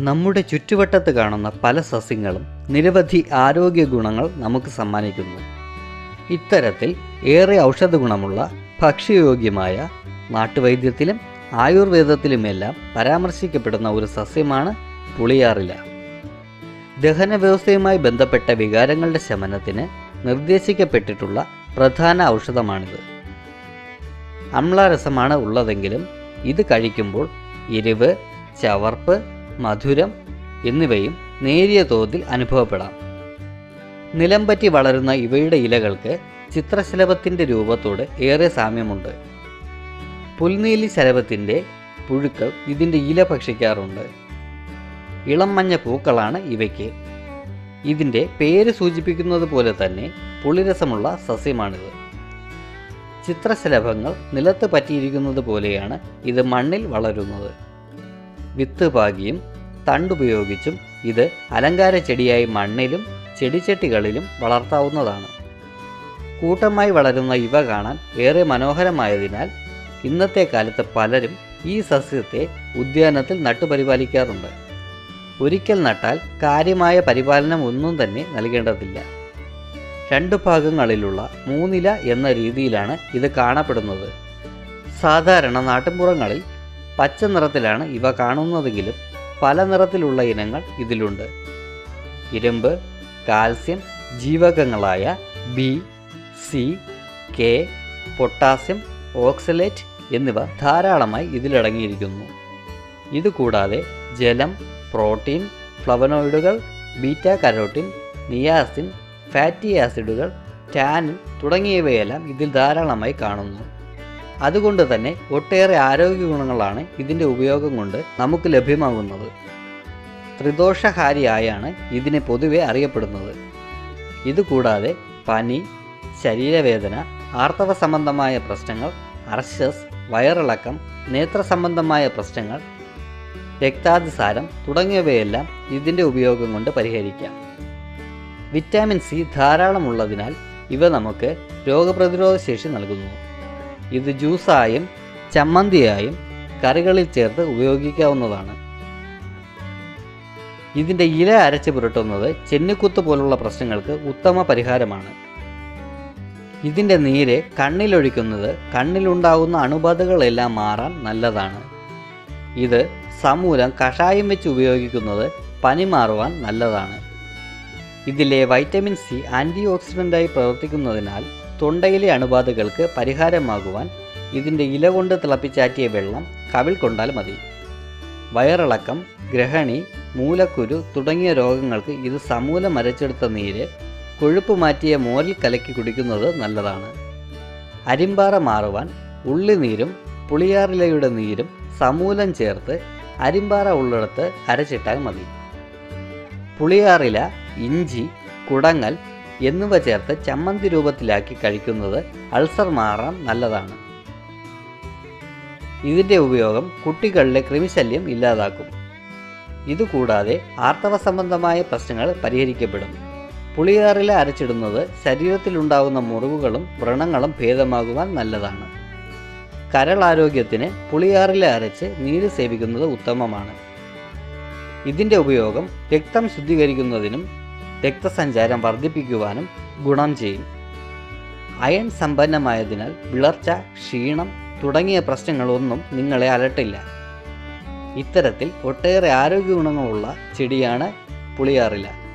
നമ്മുടെ ചുറ്റുവട്ടത്ത് കാണുന്ന പല സസ്യങ്ങളും നിരവധി ആരോഗ്യ ഗുണങ്ങൾ നമുക്ക് സമ്മാനിക്കുന്നു. ഇത്തരത്തിൽ ഏറെ ഔഷധ ഗുണമുള്ള ഭക്ഷ്യയോഗ്യമായ നാട്ടുവൈദ്യത്തിലും ആയുർവേദത്തിലുമെല്ലാം പരാമർശിക്കപ്പെടുന്ന ഒരു സസ്യമാണ് പുളിയാറില. ദഹന വ്യവസ്ഥയുമായി ബന്ധപ്പെട്ട വികാരങ്ങളുടെ ശമനത്തിന് നിർദ്ദേശിക്കപ്പെട്ടിട്ടുള്ള പ്രധാന ഔഷധമാണിത്. അമ്ലാരസമാണ് ഉള്ളതെങ്കിലും ഇത് കഴിക്കുമ്പോൾ എരിവ് ചവർപ്പ് മധുരം എന്നിവയും നേരിയ തോതിൽ അനുഭവപ്പെടാം. നിലംപറ്റി വളരുന്ന ഇവയുടെ ഇലകൾക്ക് ചിത്രശലഭത്തിന്റെ രൂപത്തോട് ഏറെ സാമ്യമുണ്ട്. പുൽനീലി ശലഭത്തിന്റെ പുഴുക്കൾ ഇതിന്റെ ഇല ഭക്ഷിക്കാറുണ്ട്. ഇളം മഞ്ഞ പൂക്കളാണ് ഇവയ്ക്ക്. ഇതിന്റെ പേര് സൂചിപ്പിക്കുന്നത് പോലെ തന്നെ പുളിരസമുള്ള സസ്യമാണിത്. ചിത്രശലഭങ്ങൾ നിലത്ത് പറ്റിയിരിക്കുന്നത് പോലെയാണ് ഇത് മണ്ണിൽ വളരുന്നത്. വിത്ത് പാകിയും തണ്ടുപയോഗിച്ചും ഇത് അലങ്കാര ചെടിയായി മണ്ണിലും ചെടിച്ചട്ടികളിലും വളർത്താവുന്നതാണ്. കൂട്ടമായി വളരുന്ന ഇവ കാണാൻ ഏറെ മനോഹരമായതിനാൽ ഇന്നത്തെ കാലത്ത് പലരും ഈ സസ്യത്തെ ഉദ്യാനത്തിൽ നട്ടുപരിപാലിക്കാറുണ്ട്. ഒരിക്കൽ നട്ടാൽ കാര്യമായ പരിപാലനം ഒന്നും തന്നെ നൽകേണ്ടതില്ല. രണ്ട് ഭാഗങ്ങളിലുള്ള മൂന്നില എന്ന രീതിയിലാണ് ഇത് കാണപ്പെടുന്നത്. സാധാരണ നാട്ടിൻപുറങ്ങളിൽ പച്ച നിറത്തിലാണ് ഇവ കാണുന്നതെങ്കിലും പല നിറത്തിലുള്ള ഇനങ്ങൾ ഇതിലുണ്ട്. ഇരുമ്പ് calcium ജീവകങ്ങളായ B C K potassium oxalate എന്നിവ ധാരാളമായി ഇതിലടങ്ങിയിരിക്കുന്നു. ഇതുകൂടാതെ ജലം പ്രോട്ടീൻ ഫ്ലവനോയിഡുകൾ ബീറ്റ കരോട്ടിൻ നിയാസിൻ ഫാറ്റി ആസിഡുകൾ ടാനിൻ തുടങ്ങിയവയെല്ലാം ഇതിൽ ധാരാളമായി കാണുന്നു. അതുകൊണ്ട് തന്നെ ഒട്ടേറെ ആരോഗ്യ ഗുണങ്ങളാണ് ഇതിന്റെ ഉപയോഗം കൊണ്ട് നമുക്ക് ലഭ്യമാകുന്നത്. ത്രിദോഷഹാരിയായാണ് ഇതിനെ പൊതുവെ അറിയപ്പെടുന്നത്. ഇതുകൂടാതെ പനി ശരീരവേദന ആർത്തവ സംബന്ധമായ പ്രശ്നങ്ങൾ അർശസ് വയറിളക്കം നേത്ര സംബന്ധമായ പ്രശ്നങ്ങൾ രക്താതിസാരം തുടങ്ങിയവയെല്ലാം ഇതിന്റെ ഉപയോഗം കൊണ്ട് പരിഹരിക്കാം. വിറ്റാമിൻ സി ധാരാളമുള്ളതിനാൽ ഇവ നമുക്ക് രോഗപ്രതിരോധ ശേഷി നൽകുന്നു. ഇത് ജ്യൂസായും ചമ്മന്തിയായും കറികളിൽ ചേർത്ത് ഉപയോഗിക്കാവുന്നതാണ്. ഇതിന്റെ ഇല അരച്ച് പുരട്ടുന്നത് ചെന്നിക്കുത്ത് പോലുള്ള പ്രശ്നങ്ങൾക്ക് ഉത്തമ പരിഹാരമാണ്. ഇതിന്റെ നീര് കണ്ണിലൊഴിക്കുന്നത് കണ്ണിലുണ്ടാകുന്ന അണുബാധകളെല്ലാം മാറാൻ നല്ലതാണ്. ഇത് സമൂലം കഷായം വെച്ച് ഉപയോഗിക്കുന്നത് പനി മാറുവാൻ നല്ലതാണ്. ഇതിലെ വൈറ്റമിൻ സി ആന്റി ഓക്സിഡന്റായി പ്രവർത്തിക്കുന്നതിനാൽ തൊണ്ടയിലെ അണുബാധകൾക്ക് പരിഹാരമാകുവാൻ ഇതിന്റെ ഇല കൊണ്ട് തിളപ്പിച്ചാറ്റിയ വെള്ളം കവിൾ കൊണ്ടാൽ മതി. വയറിളക്കം ഗ്രഹണി മൂലക്കുരു തുടങ്ങിയ രോഗങ്ങൾക്ക് ഇത് സമൂലം അരച്ചെടുത്ത നീര് കൊഴുപ്പ് മാറ്റിയ മോരിൽ കലക്കി കുടിക്കുന്നത് നല്ലതാണ്. അരിമ്പാറ മാറുവാൻ ഉള്ളിനീരും പുളിയാറിലയുടെ നീരും സമൂലം ചേർത്ത് അരിമ്പാറ ഉള്ളിടത്ത് അരച്ചിട്ടാൽ മതി. പുളിയാറില ഇഞ്ചി കുടങ്ങൽ എന്നിവ ചേർത്ത് ചമ്മന്തി രൂപത്തിലാക്കി കഴിക്കുന്നത് അൾസർ മാറാൻ നല്ലതാണ്. ഇതിന്റെ ഉപയോഗം കുട്ടികളിലെ കൃമിശല്യം ഇല്ലാതാക്കും. ഇതുകൂടാതെ ആർത്തവ സംബന്ധമായ പ്രശ്നങ്ങൾ പരിഹരിക്കപ്പെടും. പുളിയാറില അരച്ചിടുന്നത് ശരീരത്തിലുണ്ടാകുന്ന മുറിവുകളും വ്രണങ്ങളും ഭേദമാകുവാൻ നല്ലതാണ്. കരളാരോഗ്യത്തിന് പുളിയാറില അരച്ച് നീര് സേവിക്കുന്നത് ഉത്തമമാണ്. ഇതിന്റെ ഉപയോഗം രക്തം ശുദ്ധീകരിക്കുന്നതിനും രക്തസഞ്ചാരം വർദ്ധിപ്പിക്കുവാനും ഗുണം ചെയ്യും. അയൺ സമ്പന്നമായതിനാൽ വിളർച്ച ക്ഷീണം തുടങ്ങിയ പ്രശ്നങ്ങളൊന്നും നിങ്ങളെ അലട്ടില്ല. ഇത്തരത്തിൽ ഒട്ടേറെ ആരോഗ്യ ഗുണങ്ങളുള്ള ചെടിയാണ് പുളിയാറില.